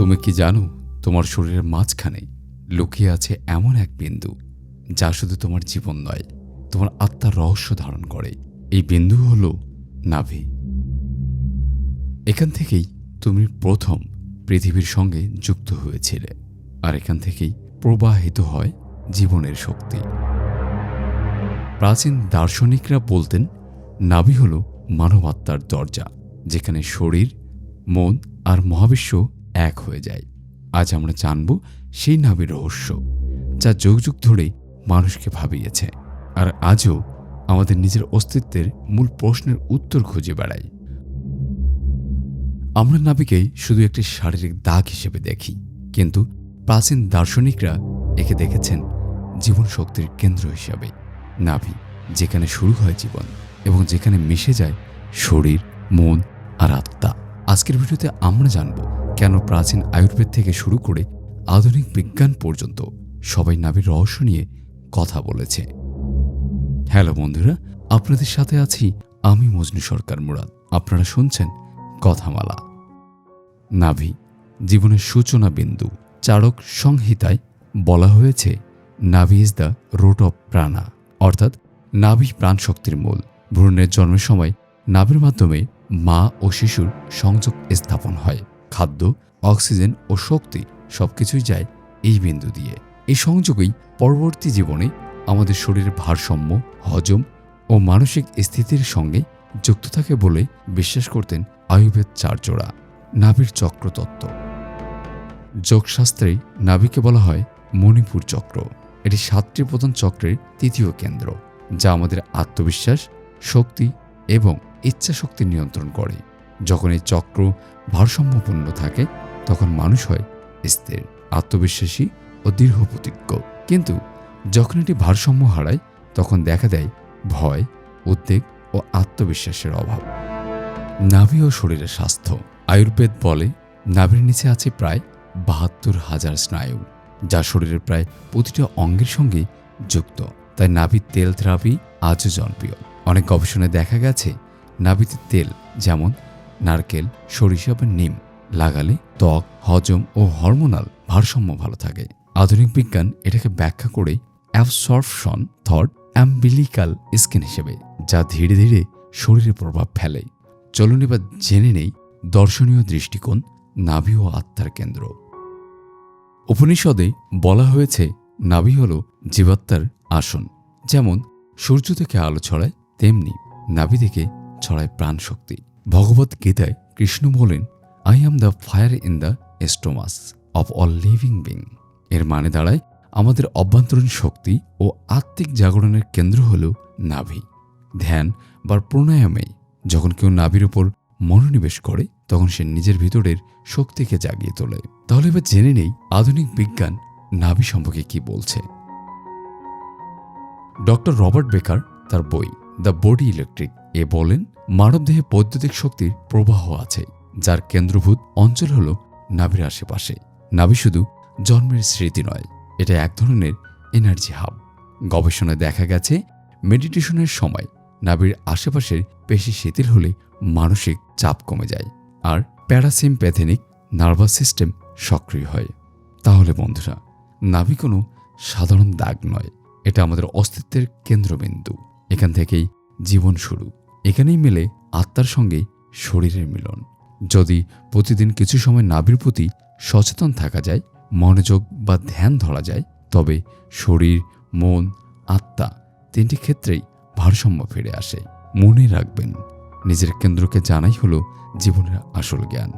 তুমি কি জানো, তোমার শরীরের মাঝখানে লুকিয়ে আছে এমন এক বিন্দু, যা শুধু তোমার জীবন নয়, তোমার আত্মার রহস্য ধারণ করে। এই বিন্দু হল নাভি। এখান থেকেই তুমি প্রথম পৃথিবীর সঙ্গে যুক্ত হয়েছিলে, আর এখান থেকেই প্রবাহিত হয় জীবনের শক্তি। প্রাচীন দার্শনিকরা বলতেন, নাভি হল মানবাত্মার দরজা, যেখানে শরীর, মন আর মহাবিশ্ব এক হয়ে যায়। আজ আমরা জানব সেই নাভির রহস্য, যা যুগ যুগ ধরে মানুষকে ভাবিয়েছে। আর আজও আমাদের নিজের অস্তিত্বের মূল প্রশ্নের উত্তর খুঁজে বেড়াই আমরা নাভিকে শুধু একটি শারীরিক দাগ হিসেবে দেখি, কিন্তু প্রাচীন দার্শনিকরা একে দেখেছেন জীবন শক্তির কেন্দ্র হিসাবে। নাভি, যেখানে শুরু হয় জীবন এবং যেখানে মিশে যায় শরীর, মন আর আত্মা। আজকের ভিডিওতে আমরা জানব কেন প্রাচীন আয়ুর্বেদ থেকে শুরু করে আধুনিক বিজ্ঞান পর্যন্ত সবাই নাভির রহস্য নিয়ে কথা বলেছে। হ্যালো বন্ধুরা, আপনাদের সাথে আছি আমি মজনু সরকার মুরাদ। আপনারা শুনছেন কথামালা। নাভি, জীবনের সূচনা বিন্দু, চারক সংহিতায় বলা হয়েছে, nabhi is the root of prana অর্থাৎ নাভি প্রাণশক্তির মূল। ভ্রূণের জন্মের সময় নাভির মাধ্যমে মা ও শিশুর সংযোগ স্থাপন হয়। খাদ্য, অক্সিজেন ও শক্তি সবকিছুই যায় এই বিন্দু দিয়ে। এই সংযোগই পরবর্তী জীবনে আমাদের শরীরের ভারসাম্য, হজম ও মানসিক স্থিতির সঙ্গে যুক্ত থাকে বলে বিশ্বাস করতেন আয়ুর্বেদ চারজোড়া, নাভির চক্রতত্ত্ব। যোগশাস্ত্রে নাভিকে বলা হয় মণিপুর চক্র। এটি সাতটি প্রধান চক্রের তৃতীয় কেন্দ্র, যা আমাদের আত্মবিশ্বাস, শক্তি এবং ইচ্ছা শক্তি নিয়ন্ত্রণ করে। যখন এই চক্র ভারসাম্যপূর্ণ থাকে, তখন মানুষ হয় স্থির, আত্মবিশ্বাসী ও দৃঢ় প্রতিজ্ঞ কিন্তু যখন এটি ভারসাম্য হারায়, তখন দেখা দেয় ভয়, উদ্বেগ ও আত্মবিশ্বাসের অভাব। নাভি ও শরীরের স্বাস্থ্য। আয়ুর্বেদ বলে, নাভির নিচে আছে প্রায় বাহাত্তর হাজার স্নায়ু, যা শরীরের প্রায় প্রতিটা অঙ্গের সঙ্গে যুক্ত। তাই নাভির তেল থেরাপি আজও জনপ্রিয়। অনেক গবেষণায় দেখা গেছে, নাভিতে তেল যেমন নারকেল, সরিষা বা নিম লাগালে ত্বক, হজম ও হরমোনাল ভারসাম্য ভালো থাকে। আধুনিক বিজ্ঞান এটাকে ব্যাখ্যা করে অ্যাবসর্পশন থট অ্যাম্বিলিকাল স্কিন হিসেবে, যা ধীরে ধীরে শরীরে প্রভাব ফেলে। চলুন এবার জেনে নেই দর্শনীয় দৃষ্টিকোণ, নাভি ও আত্মার কেন্দ্র। উপনিষদে বলা হয়েছে, নাভি হল জীবাত্মার আসন। যেমন সূর্য থেকে আলো ছড়ায়, তেমনি নাভি থেকে ছড়ায় প্রাণ শক্তি ভগবত গীতায় কৃষ্ণ বলেন I am the fire in the স্টোমাস of all living being এর মানে দাঁড়ায়, আমাদের অভ্যন্তরীণ শক্তি ও আত্মিক জাগরণের কেন্দ্র হল নাভি। ধ্যান বা প্রাণায়ামে যখন কেউ নাভির উপর মনোনিবেশ করে, তখন সে নিজের ভিতরের শক্তিকে জাগিয়ে তোলে। তাহলে এবার জেনে নেই আধুনিক বিজ্ঞান নাভি সম্পর্কে কি বলছে। ডক্টর রবার্ট বেকার তার বই দ্য বডি ইলেকট্রিক এ বলেন মানবদেহে বৈদ্যুতিক শক্তির প্রবাহ আছে, যার কেন্দ্রভূত অঞ্চল হল নাভির আশেপাশে। নাভি শুধু জন্মের স্মৃতি নয়, এটা এক ধরনের এনার্জি হাব গবেষণায় দেখা গেছে মেডিটেশনের সময় নাভির আশেপাশের পেশি শিথিল হলে মানসিক চাপ কমে যায়, আর প্যারাসিম্প্যাথেনিক নার্ভাস সিস্টেম সক্রিয় হয়। তাহলে বন্ধুরা, নাভি কোনো সাধারণ দাগ নয়, এটা আমাদের অস্তিত্বের কেন্দ্রবিন্দু। এখান থেকেই জীবন শুরু। এখানেই মেলে আত্মার সঙ্গে শরীরের মিলন। যদি প্রতিদিন কিছু সময় নাভির প্রতি সচেতন থাকা যায়, মনোযোগ বা ধ্যান ধরা যায়, তবে শরীর, মন, আত্মা তিনটি ক্ষেত্রেই ভারসাম্য ফিরে আসে। মনে রাখবেন, নিজের কেন্দ্রকে জানাই হলো জীবনের আসল জ্ঞান।